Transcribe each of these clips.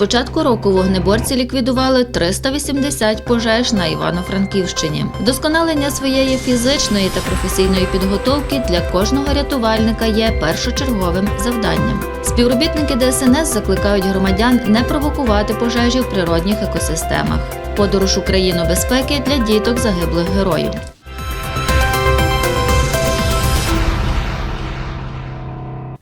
початку року вогнеборці ліквідували 380 пожеж на Івано-Франківщині. Вдосконалення своєї фізичної та професійної підготовки для кожного рятувальника є першочерговим завданням. Співробітники ДСНС закликають громадян не провокувати пожежі в природних екосистемах. Подорож Україну безпеки для діток загиблих героїв.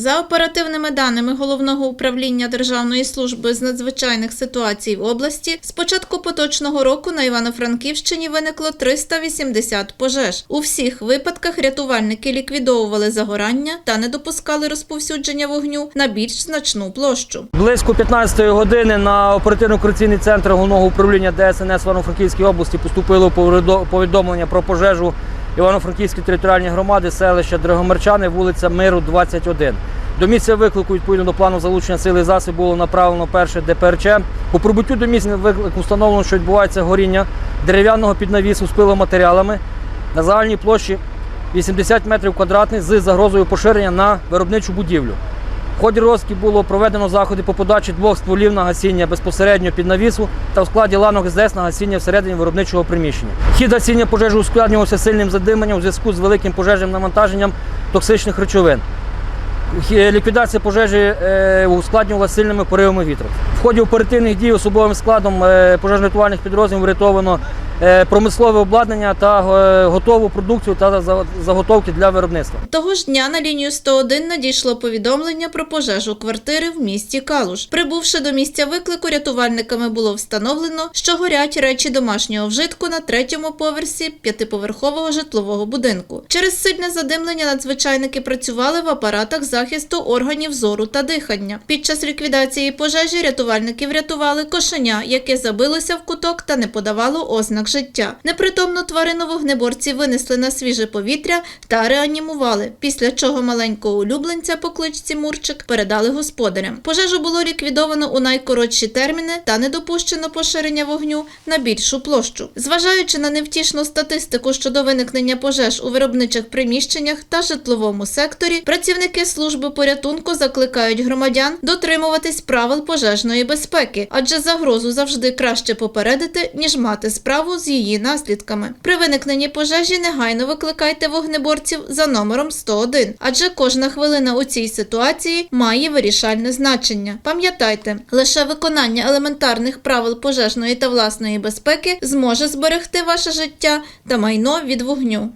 За оперативними даними головного управління Державної служби з надзвичайних ситуацій в області, з початку поточного року на Івано-Франківщині виникло 380 пожеж. У всіх випадках рятувальники ліквідовували загорання та не допускали розповсюдження вогню на більш значну площу. Близько 15 години на оперативно-корупційний центр головного управління ДСНС Івано-Франківській області поступило повідомлення про пожежу Івано-Франківської територіальної громади селища Драгомерчани, вулиця Миру, 21. До місця виклику відповідно до плану залучення сили засобів було направлено перше ДПРЧ. По прибуттю до місця виклику встановлено, що відбувається горіння дерев'яного піднавісу з пиломатеріалами на загальній площі 80 метрів квадратних з загрозою поширення на виробничу будівлю. В ході розки було проведено заходи по подачі двох стволів на гасіння безпосередньо під навісу та в складі ланок СДС на гасіння всередині виробничого приміщення. Хід гасіння пожежі ускладнювався сильним задиманням у зв'язку з великим пожежним навантаженням токсичних речовин. Хі- Ліквідація пожежі ускладнювала ускладнювалася сильними поривами вітру. В ході оперативних дій особовим складом е, пожежно-рятувальних підрозділів врятовано е, промислове обладнання та е, готову продукцію та за- заготовки для виробництва. Того ж дня на лінію 101 надійшло повідомлення про пожежу квартири в місті Калуш. Прибувши до місця виклику, рятувальниками було встановлено, що горять речі домашнього вжитку на третьому поверсі п'ятиповерхового житлового будинку. Через сильне задимлення надзвичайники працювали в апаратах захисту органів зору та дихання. Під час ліквідації пожежі рятувальники врятували кошеня, яке забилося в куток та не подавало ознак життя. Непритомну тварину вогнеборці винесли на свіже повітря та реанімували, після чого маленького улюбленця по кличці Мурчик передали господарям. Пожежу було ліквідовано у найкоротші терміни та не допущено поширення вогню на більшу площу. Зважаючи на невтішну статистику щодо виникнення пожеж у виробничих приміщеннях та житловому секторі, працівники служби порятунку закликають громадян дотримуватись правил пожежної безпеки, адже загрозу завжди краще попередити, ніж мати справу з її наслідками. При виникненні пожежі негайно викликайте вогнеборців за номером 101, адже кожна хвилина у цій ситуації має вирішальне значення. Пам'ятайте, лише виконання елементарних правил пожежної та власної безпеки зможе зберегти ваше життя та майно від вогню.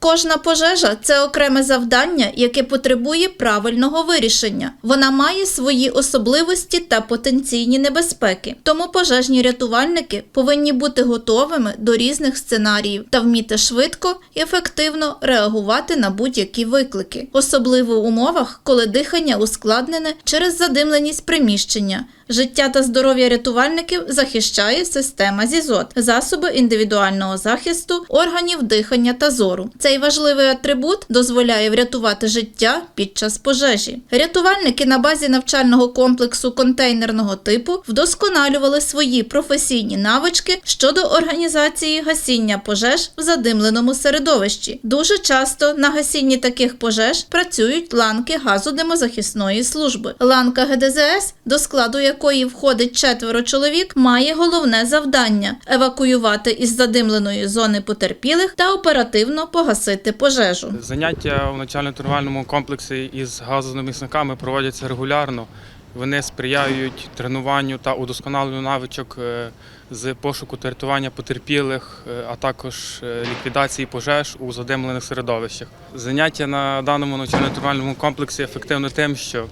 Кожна пожежа це окреме завдання, яке потребує правильного вирішення. Вона має свої особливості та потенційні небезпеки. Тому пожежні рятувальники повинні бути готовими до різних сценаріїв та вміти швидко і ефективно реагувати на будь-які виклики, особливо в умовах, коли дихання ускладнене через задимленість приміщення. Життя та здоров'я рятувальників захищає система ЗІЗОТ, засоби індивідуального захисту, органів дихання та зору. Цей важливий атрибут дозволяє врятувати життя під час пожежі. Рятувальники на базі навчального комплексу контейнерного типу вдосконалювали свої професійні навички щодо організації гасіння пожеж в задимленому середовищі. Дуже часто на гасінні таких пожеж працюють ланки газодимозахисної служби. Ланка ГДЗС, до складу якої входить четверо чоловік, має головне завдання евакуювати із задимленої зони потерпілих та оперативно погасити пожежу. Заняття у навчально-тренувальному комплексі із газозамісниками проводяться регулярно. Вони сприяють тренуванню та удосконаленню навичок е, з пошуку та рятування потерпілих, е, а також е, ліквідації пожеж у задимлених середовищах. Заняття на даному навчально-тренувальному комплексі ефективно тим, що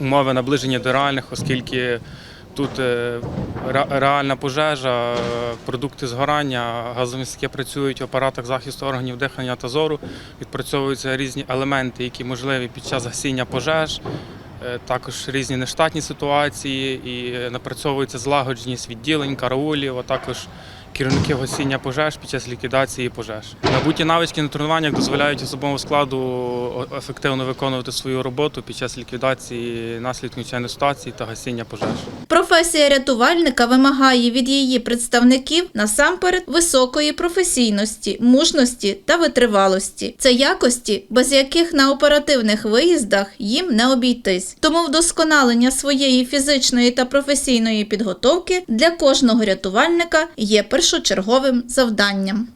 умови наближені до реальних, оскільки тут е, реальна пожежа, е, продукти згорання, газомістки працюють в апаратах захисту органів дихання та зору, відпрацьовуються різні елементи, які можливі під час гасіння пожеж. Е, Також різні нештатні ситуації і напрацьовується злагодженість відділень, караулів, а також керівників гасіння пожеж під час ліквідації пожеж. Набуті навички на тренуваннях дозволяють особовому складу ефективно виконувати свою роботу під час ліквідації наслідків надзвичайної ситуації та гасіння пожеж. Професія рятувальника вимагає від її представників насамперед високої професійності, мужності та витривалості. Це якості, без яких на оперативних виїздах їм не обійтись. Тому вдосконалення своєї фізичної та професійної підготовки для кожного рятувальника є першочерговим завданням.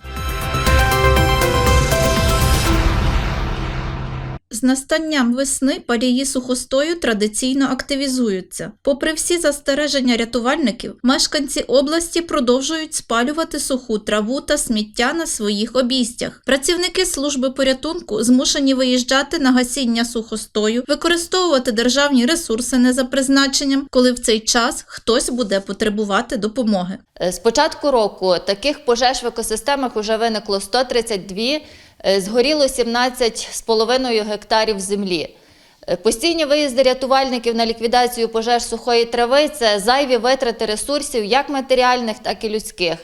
З настанням весни палії сухостою традиційно активізуються. Попри всі застереження рятувальників, мешканці області продовжують спалювати суху траву та сміття на своїх обійстях. Працівники служби порятунку змушені виїжджати на гасіння сухостою, використовувати державні ресурси не за призначенням, коли в цей час хтось буде потребувати допомоги. З початку року таких пожеж в екосистемах вже виникло 132, е, згоріло 17,5 гектарів землі. Е, Постійні виїзди рятувальників на ліквідацію пожеж сухої трави це зайві витрати ресурсів як матеріальних, так і людських.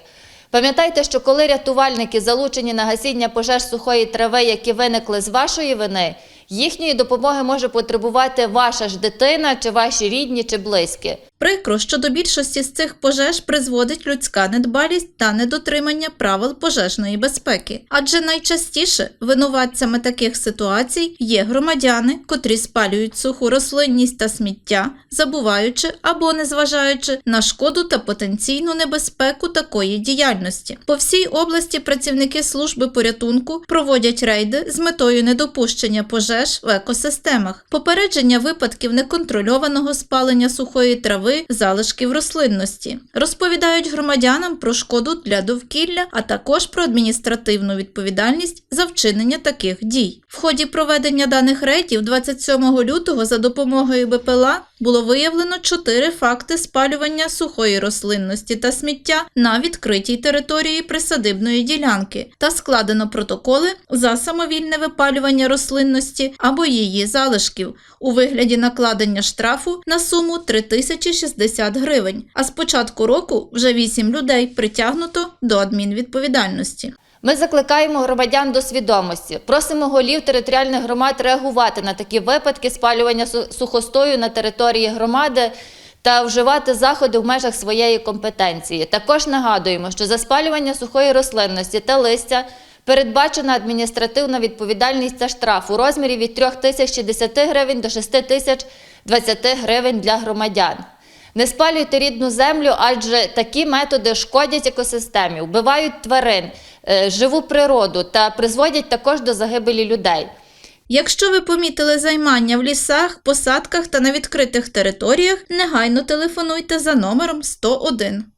Пам'ятайте, що коли рятувальники залучені на гасіння пожеж сухої трави, які виникли з вашої вини, їхньої допомоги може потребувати ваша ж дитина, чи ваші рідні, чи близькі. Прикро, що до більшості з цих пожеж призводить людська недбалість та недотримання правил пожежної безпеки. Адже найчастіше винуватцями таких ситуацій є громадяни, котрі спалюють суху рослинність та сміття, забуваючи або незважаючи на шкоду та потенційну небезпеку такої діяльності. По всій області працівники служби порятунку проводять рейди з метою недопущення пожеж в екосистемах, попередження випадків неконтрольованого спалення сухої трави, залишків рослинності. Розповідають громадянам про шкоду для довкілля, а також про адміністративну відповідальність за вчинення таких дій. В ході проведення даних рейдів 27 лютого за допомогою БПЛА було виявлено чотири факти спалювання сухої рослинності та сміття на відкритій території присадибної ділянки та складено протоколи за самовільне випалювання рослинності або її залишків у вигляді накладення штрафу на суму 3060 гривень. А з початку року вже 8 людей притягнуто до адмінвідповідальності. Ми закликаємо громадян до свідомості. Просимо голів територіальних громад реагувати на такі випадки спалювання сухостою на території громади та вживати заходи в межах своєї компетенції. Також нагадуємо, що за спалювання сухої рослинності та листя передбачена адміністративна відповідальність та штраф у розмірі від 3 тисяч 60 гривень до 6 тисяч 20 гривень для громадян. Не спалюйте рідну землю, адже такі методи шкодять екосистемі, вбивають тварин, живу природу та призводять також до загибелі людей. Якщо ви помітили займання в лісах, посадках та на відкритих територіях, негайно телефонуйте за номером 101. –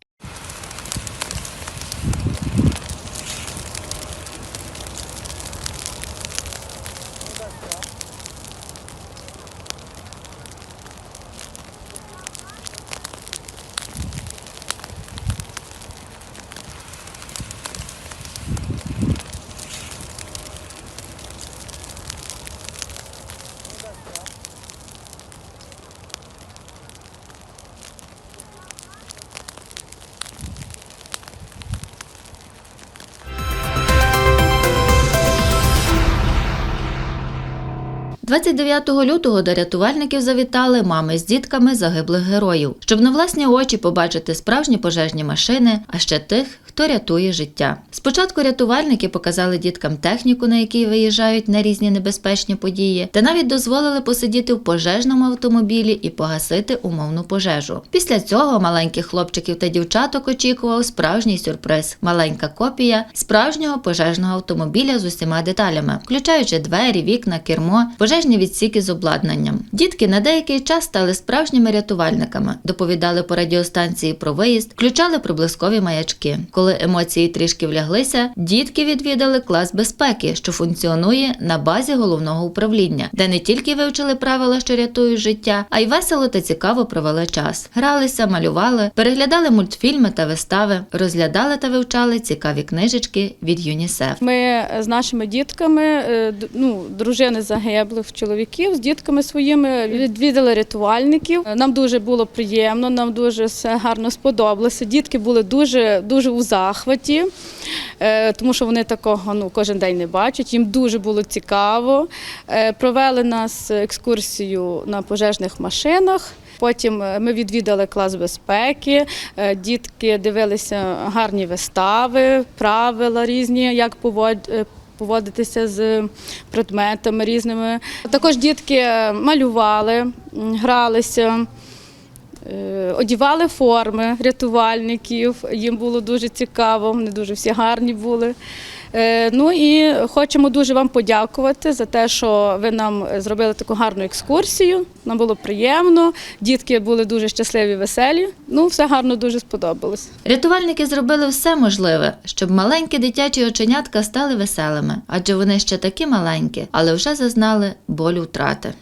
29 лютого до рятувальників завітали мами з дітками загиблих героїв, щоб на власні очі побачити справжні пожежні машини, а ще тих, хто рятує життя. Спочатку рятувальники показали діткам техніку, на якій виїжджають на різні небезпечні події, та навіть дозволили посидіти в пожежному автомобілі і погасити умовну пожежу. Після цього маленьких хлопчиків та дівчаток очікував справжній сюрприз маленька копія справжнього пожежного автомобіля з усіма деталями, включаючи двері, вікна, кермо, пожежні відсіки з обладнанням. Дітки на деякий час стали справжніми рятувальниками, доповідали по радіостанції про виїзд, включали проблискові маячки. Коли емоції трішки вляглися, дітки відвідали клас безпеки, що функціонує на базі головного управління, де не тільки вивчили правила, що рятують життя, а й весело та цікаво провели час. Гралися, малювали, переглядали мультфільми та вистави, розглядали та вивчали цікаві книжечки від ЮНІСЕФ. Ми з нашими дітками, е, ну, дружини загиблих чоловіків, з дітками своїми відвідали рятувальників. Нам дуже було приємно, нам дуже все гарно сподобалося. Дітки були дуже, дуже у захваті, е, тому що вони такого ну, кожен день не бачать. Їм дуже було цікаво. Е, Провели нас екскурсію на пожежних машинах. Потім е, ми відвідали клас безпеки. Дітки дивилися гарні вистави, правила різні, як повод- е, поводитися з предметами різними. Також дітки е, малювали, гралися. Е, Одівали форми рятувальників, їм було дуже цікаво, вони дуже всі гарні були. Е, Ну і хочемо дуже вам подякувати за те, що ви нам зробили таку гарну екскурсію. Нам було приємно, дітки були дуже щасливі, веселі. Ну, все гарно дуже сподобалось. Рятувальники зробили все можливе, щоб маленькі дитячі оченятка стали веселими, адже вони ще такі маленькі, але вже зазнали болю втрати.